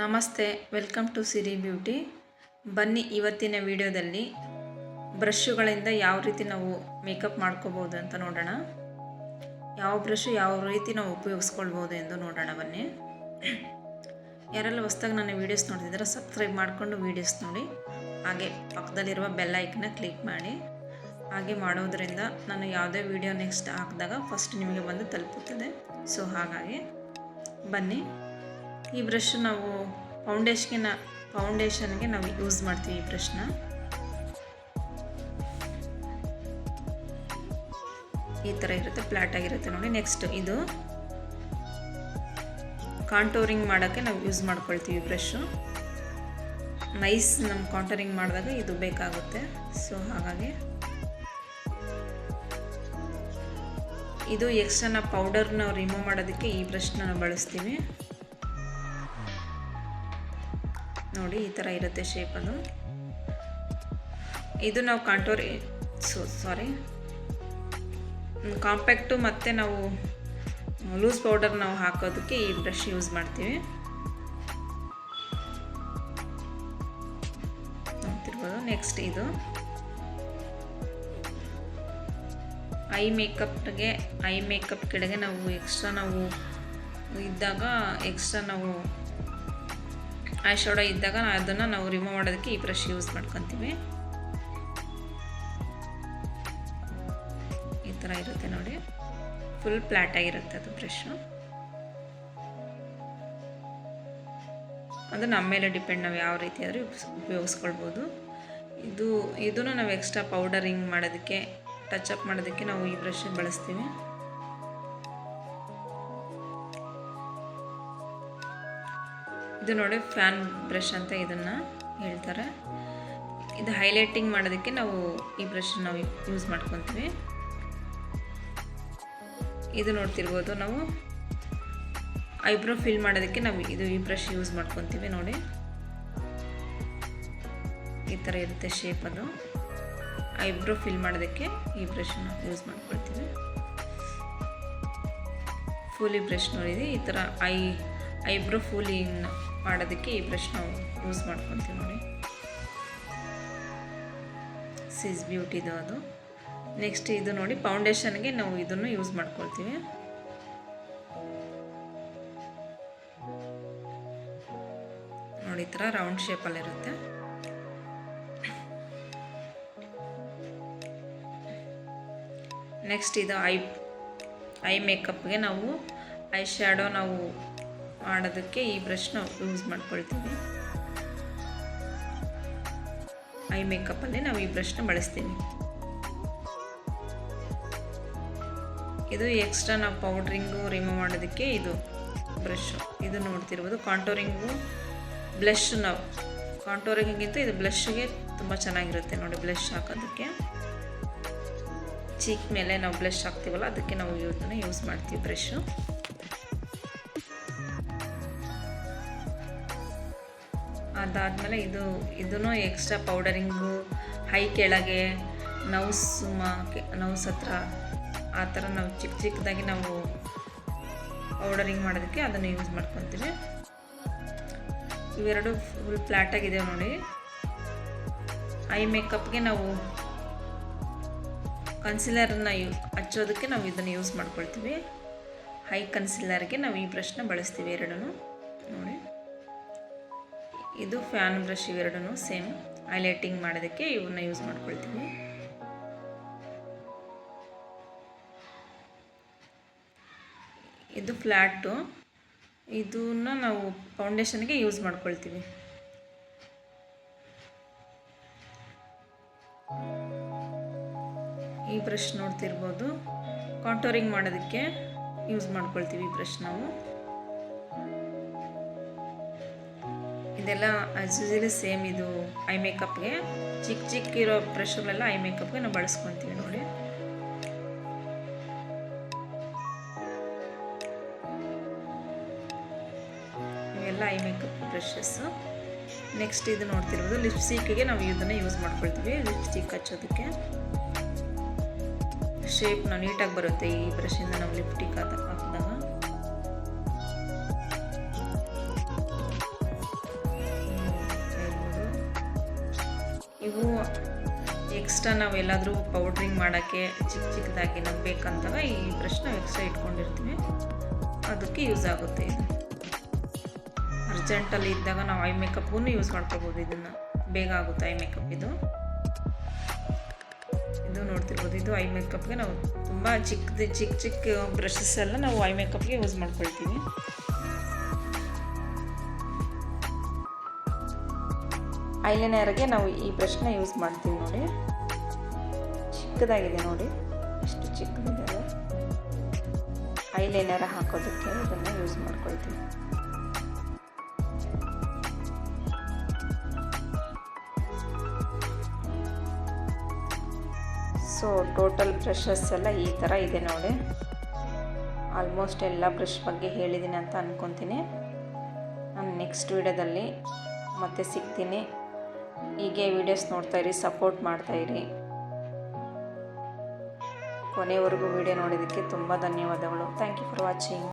ನಮಸ್ತೆ, welcome to Siri beauty. ಬನ್ನಿ ಇವತ್ತಿನ ವಿಡಿಯೋದಲ್ಲಿ ಬ್ರಷ್ಗಳಿಂದ ಯಾವ ರೀತಿ ನಾವು ಮೇಕಪ್ ಮಾಡ್ಕೋಬೋದು ಅಂತ ನೋಡೋಣ. ಯಾವ ಬ್ರಷ್ ಯಾವ ರೀತಿ ನಾವು ಉಪಯೋಗಿಸ್ಕೊಳ್ಬೋದು ಎಂದು ನೋಡೋಣ ಬನ್ನಿ. ಯಾರೆಲ್ಲ ಹೊಸ್ದಾಗಿ ನನ್ನ ವೀಡಿಯೋಸ್ ನೋಡ್ತಿದ್ದಾರೆ, ಸಬ್ಸ್ಕ್ರೈಬ್ ಮಾಡಿಕೊಂಡು ವೀಡಿಯೋಸ್ ನೋಡಿ. ಹಾಗೆ ಪಕ್ಕದಲ್ಲಿರುವ ಬೆಲ್ ಐಕನ್ನ ಕ್ಲಿಕ್ ಮಾಡಿ. ಹಾಗೆ ಮಾಡೋದ್ರಿಂದ ನಾನು ಯಾವುದೇ ವಿಡಿಯೋ ನೆಕ್ಸ್ಟ್ ಹಾಕಿದಾಗ ಫಸ್ಟ್ ನಿಮಗೆ ಬಂದು ತಲುಪುತ್ತದೆ. ಸೊ ಹಾಗಾಗಿ ಬನ್ನಿ. ಈ ಬ್ರಷ್ ನಾವು ಫೌಂಡೇಶನ್ನ ಫೌಂಡೇಶನ್ಗೆ ನಾವು ಯೂಸ್ ಮಾಡ್ತೀವಿ ಈ ಬ್ರಷ್ನ. ಈ ಥರ ಇರುತ್ತೆ ಫ್ಲ್ಯಾಟ್ ಆಗಿರುತ್ತೆ ನೋಡಿ. ನೆಕ್ಸ್ಟ್ ಇದು ಕಾಂಟೋರಿಂಗ್ ಮಾಡೋಕ್ಕೆ ನಾವು ಯೂಸ್ ಮಾಡ್ಕೊಳ್ತೀವಿ ಬ್ರಷ್ಷು. ನೈಸ್ ನಮ್ಮ ಕಾಂಟೋರಿಂಗ್ ಮಾಡಿದಾಗ ಇದು ಬೇಕಾಗುತ್ತೆ. ಸೊ ಹಾಗಾಗಿ ಇದು ಎಕ್ಸ್ಟ್ರಾ ಪೌಡರ್ನ ರಿಮೂವ್ ಮಾಡೋದಕ್ಕೆ ಈ ಬ್ರಷ್ನ ನಾವು ಬಳಸ್ತೀವಿ. ನೋಡಿ, ಈ ಥರ ಇರುತ್ತೆ ಶೇಪ್ ಅದು. ಇದು ನಾವು ಕಾಂಟೋರಿ ಸೊ ಸಾರಿ ಕಾಂಪ್ಯಾಕ್ಟು ಮತ್ತು ನಾವು ಲೂಸ್ ಪೌಡರ್ ನಾವು ಹಾಕೋದಕ್ಕೆ ಈ ಬ್ರಷ್ ಯೂಸ್ ಮಾಡ್ತೀವಿ. ನೋಡ್ತಿರ್ಬೋದು ನೆಕ್ಸ್ಟ್ ಇದು. ಐ ಮೇಕಪ್ಗೆ ಐ ಮೇಕಪ್ ಕಡೆಗೆ ನಾವು ಎಕ್ಸ್ಟ್ರಾ ನಾವು ಇದ್ದಾಗ ಎಕ್ಸ್ಟ್ರಾ ನಾವು ಐ ಶೋಡೋ ಇದ್ದಾಗ ಅದನ್ನು ನಾವು ರಿಮೂವ್ ಮಾಡೋದಕ್ಕೆ ಈ ಬ್ರಷ್ ಯೂಸ್ ಮಾಡ್ಕೊತೀವಿ. ಈ ಥರ ಇರುತ್ತೆ ನೋಡಿ. ಫುಲ್ ಫ್ಲ್ಯಾಟಾಗಿರುತ್ತೆ ಅದು ಬ್ರಷ್ಷು ಅದು ನಮ್ಮ ಮೇಲೆ ಡಿಪೆಂಡ್ ನಾವು ಯಾವ ರೀತಿ ಆದರೂ ಉಪಯೋಗಿಸ್ಕೊಳ್ಬೋದು. ಇದು, ಇದನ್ನು ನಾವು ಎಕ್ಸ್ಟ್ರಾ ಪೌಡರಿಂಗ್ ಮಾಡೋದಕ್ಕೆ ಟಚ್ ಅಪ್ ಮಾಡೋದಕ್ಕೆ ನಾವು ಈ ಬ್ರಷ್ ಬಳಸ್ತೀವಿ. ಇದು ನೋಡಿ ಫ್ಯಾನ್ ಬ್ರಷ್ ಅಂತ ಇದನ್ನು ಹೇಳ್ತಾರೆ. ಇದು ಹೈಲೈಟಿಂಗ್ ಮಾಡೋದಕ್ಕೆ ನಾವು ಈ ಬ್ರಷ್ ನಾವು ಯೂಸ್ ಮಾಡ್ಕೊತೀವಿ. ಇದು ನೋಡ್ತಿರ್ಬೋದು ನಾವು. ಐಬ್ರೋ ಫಿಲ್ ಮಾಡೋದಕ್ಕೆ ನಾವು ಇದು ಈ ಬ್ರಷ್ ಯೂಸ್ ಮಾಡ್ಕೊತೀವಿ ನೋಡಿ. ಈ ಥರ ಇರುತ್ತೆ ಶೇಪ್ ಅದು. ಐಬ್ರೋ ಫಿಲ್ ಮಾಡೋದಕ್ಕೆ ಈ ಬ್ರಷನ್ನ ಯೂಸ್ ಮಾಡ್ಕೊಳ್ತೀವಿ. ಫುಲಿ ಬ್ರಷ್ ನೋಡಿದೆ ಈ ಥರ ಐ ಐಬ್ರೋ ಫೂಲಿಂಗ್ ಮಾಡೋದಕ್ಕೆ ಈ ಬ್ರಷ್ ನಾವು ಯೂಸ್ ಮಾಡ್ಕೊತೀವಿ ನೋಡಿ. ಸಿಸ್ ಬ್ಯೂಟಿದು ಅದು. ನೆಕ್ಸ್ಟ್ ಇದು ನೋಡಿ ಫೌಂಡೇಶನ್ಗೆ ನಾವು ಇದನ್ನು ಯೂಸ್ ಮಾಡ್ಕೊಳ್ತೀವಿ. ನೋಡಿ, ಈ ಥರ ರೌಂಡ್ ಶೇಪಲ್ಲಿರುತ್ತೆ ನೆಕ್ಸ್ಟ್ ಇದು ಐ ಐ ಮೇಕಪ್ಗೆ ನಾವು ಐ ಶ್ಯಾಡೋ ನಾವು ಮಾಡೋದಕ್ಕೆ ಈ ಬ್ರಷ್ನ ಯೂಸ್ ಮಾಡ್ಕೊಳ್ತೀವಿ. ಐ ಮೇಕಪ್ಪಲ್ಲಿ ನಾವು ಈ ಬ್ರಷ್ನ ಬಳಸ್ತೀವಿ. ಇದು ಎಕ್ಸ್ಟ್ರಾ ನಾವು ಪೌಡ್ರಿಂಗು ರಿಮೂವ್ ಮಾಡೋದಕ್ಕೆ ಇದು ಬ್ರಷ್. ಇದು ನೋಡ್ತಿರ್ಬೋದು, ಕಾಂಟೋರಿಂಗು ಬ್ಲಷ್ ನಾವು. ಕಾಂಟೋರಿಂಗಿಗಿಂತ ಇದು ಬ್ಲಷ್ಗೆ ತುಂಬ ಚೆನ್ನಾಗಿರುತ್ತೆ ನೋಡಿ ಬ್ಲಷ್ ಹಾಕೋದಕ್ಕೆ. ಚೀಕ್ ಮೇಲೆ ನಾವು ಬ್ಲಷ್ ಹಾಕ್ತೀವಲ್ಲ, ಅದಕ್ಕೆ ನಾವು ಇದನ್ನು ಯೂಸ್ ಮಾಡ್ತೀವಿ ಬ್ರಷು ಅದಾದಮೇಲೆ ಇದು ಇದೂ ಎಕ್ಸ್ಟ್ರಾ ಪೌಡರಿಂಗು ಹೈ ಕೆಳಗೆ ನೌಸ್ ನೌಸ್ ಹತ್ರ ಆ ಥರ ನಾವು ಚಿಕ್ಕ ಚಿಕ್ಕದಾಗಿ ನಾವು ಪೌಡರಿಂಗ್ ಮಾಡೋದಕ್ಕೆ ಅದನ್ನು ಯೂಸ್ ಮಾಡ್ಕೊತೀವಿ. ಇವೆರಡು ಫುಲ್ ಫ್ಲ್ಯಾಟಾಗಿದೆ ನೋಡಿ. ಐ ಮೇಕಪ್ಗೆ ನಾವು ಕನ್ಸಿಲರನ್ನ ಯೂ, ಹಚ್ಚೋದಕ್ಕೆ ನಾವು ಇದನ್ನು ಯೂಸ್ ಮಾಡ್ಕೊಳ್ತೀವಿ. ಹೈ ಕನ್ಸಿಲರ್ಗೆ ನಾವು ಈ ಬ್ರಷ್ನ ಬಳಸ್ತೀವಿ ಎರಡೂ ನೋಡಿ. ಇದು ಫ್ಯಾನ್ ಬ್ರಷ್ ಇವೆರಡೂ ಸೇಮ್ ಹೈಲೈಟಿಂಗ್ ಮಾಡೋದಕ್ಕೆ ಇವನ್ನ ಯೂಸ್ ಮಾಡ್ಕೊಳ್ತೀವಿ. ಇದು ಫ್ಲ್ಯಾಟು ಇದನ್ನ ನಾವು ಫೌಂಡೇಶನ್ಗೆ ಯೂಸ್ ಮಾಡ್ಕೊಳ್ತೀವಿ. ಈ ಬ್ರಷ್ ನೋಡ್ತಿರ್ಬೋದು. ಕಾಂಟೋರಿಂಗ್ ಮಾಡೋದಕ್ಕೆ ಯೂಸ್ ಮಾಡ್ಕೊಳ್ತೀವಿ ಈ ಬ್ರಷ್ ನಾವು. ಇದೆಲ್ಲ ಆಸ್ ಸೇಮ್ ಇದು ಐ ಮೇಕಪ್ಗೆ ಚಿಕ್ಕ ಚಿಕ್ಕ ಇರೋ ಬ್ರಷ್ಗಳೆಲ್ಲ ಐ ಮೇಕಪ್ಗೆ ನಾವು ಬಳಸ್ಕೊತೀವಿ ನೋಡಿ. ಇವೆಲ್ಲ ಐ ಮೇಕಪ್ ಬ್ರಷಸ್ಸು ನೆಕ್ಸ್ಟ್ ಇದು ನೋಡ್ತಿರ್ಬೋದು ಲಿಪ್ಸ್ಟಿಕ್ಗೆ ನಾವು ಇದನ್ನು ಯೂಸ್ ಮಾಡ್ಕೊಳ್ತೀವಿ ಲಿಪ್ಸ್ಟಿಕ್ ಹಚ್ಚೋದಕ್ಕೆ. ಶೇಪ್ನ ನೀಟಾಗಿ ಬರುತ್ತೆ ಈ ಬ್ರಷಿಂದ ನಾವು ಲಿಪ್ಸ್ಟಿಕ್ ಹಾಕಿದಾಗ. ಇವು ಎಕ್ಸ್ಟ್ರಾ ನಾವು ಎಲ್ಲಾದರೂ ಪೌಡ್ರಿಂಗ್ ಮಾಡೋಕ್ಕೆ ಚಿಕ್ಕ ಚಿಕ್ಕದಾಗಿ ನಮ್ಗೆ ಬೇಕಂತಾಗ ಈ ಬ್ರಷ್ ನಾವು ಎಕ್ಸ್ಟ್ರಾ ಇಟ್ಕೊಂಡಿರ್ತೀವಿ. ಅದಕ್ಕೆ ಯೂಸ್ ಆಗುತ್ತೆ. ಇದು ಅರ್ಜೆಂಟಲ್ಲಿ ಇದ್ದಾಗ ನಾವು ಐ ಮೇಕಪ್ಗೂ ಯೂಸ್ ಮಾಡ್ಕೋಬೋದು ಇದನ್ನು. ಬೇಗ ಆಗುತ್ತೆ ಐ ಮೇಕಪ್ ಇದು. ಇದು ನೋಡ್ತಿರ್ಬೋದು, ಇದು ಐ ಮೇಕಪ್ಗೆ ನಾವು ತುಂಬ ಚಿಕ್ಕದು ಚಿಕ್ಕ ಚಿಕ್ಕ ಬ್ರಷಸ್ ಎಲ್ಲ ನಾವು ಐ ಮೇಕಪ್ಗೆ ಯೂಸ್ ಮಾಡ್ಕೊಳ್ತೀವಿ. ಐಲೈನರ್ಗೆ ನಾವು ಈ ಬ್ರಷ್ನ ಯೂಸ್ ಮಾಡ್ತೀವಿ ನೋಡಿ. ಚಿಕ್ಕದಾಗಿದೆ ನೋಡಿ. ಎಷ್ಟು ಚಿಕ್ಕದಿದೆ. ಐಲೈನರ್ ಹಾಕೋದಕ್ಕೆ ಇದನ್ನು ಯೂಸ್ ಮಾಡ್ಕೊಳ್ತೀವಿ. ಸೊ ಟೋಟಲ್ ಬ್ರಷಸ್ ಎಲ್ಲ ಈ ಥರ ಇದೆ ನೋಡಿ. ಆಲ್ಮೋಸ್ಟ್ ಎಲ್ಲ ಬ್ರಷ್ ಬಗ್ಗೆ ಹೇಳಿದ್ದೀನಿ ಅಂತ ಅಂದ್ಕೊತೀನಿ ನಾನು ನೆಕ್ಸ್ಟ್ ವೀಡಿಯೋದಲ್ಲಿ ಮತ್ತೆ ಸಿಗ್ತೀನಿ. ಹೀಗೆ ವೀಡಿಯೋಸ್ ನೋಡ್ತಾಯಿರಿ ಸಪೋರ್ಟ್ ಮಾಡ್ತಾಯಿರಿ ಕೊನೆವರೆಗೂ ವಿಡಿಯೋ ನೋಡಿದ್ದಕ್ಕೆ ತುಂಬ ಧನ್ಯವಾದಗಳು. Thank you for watching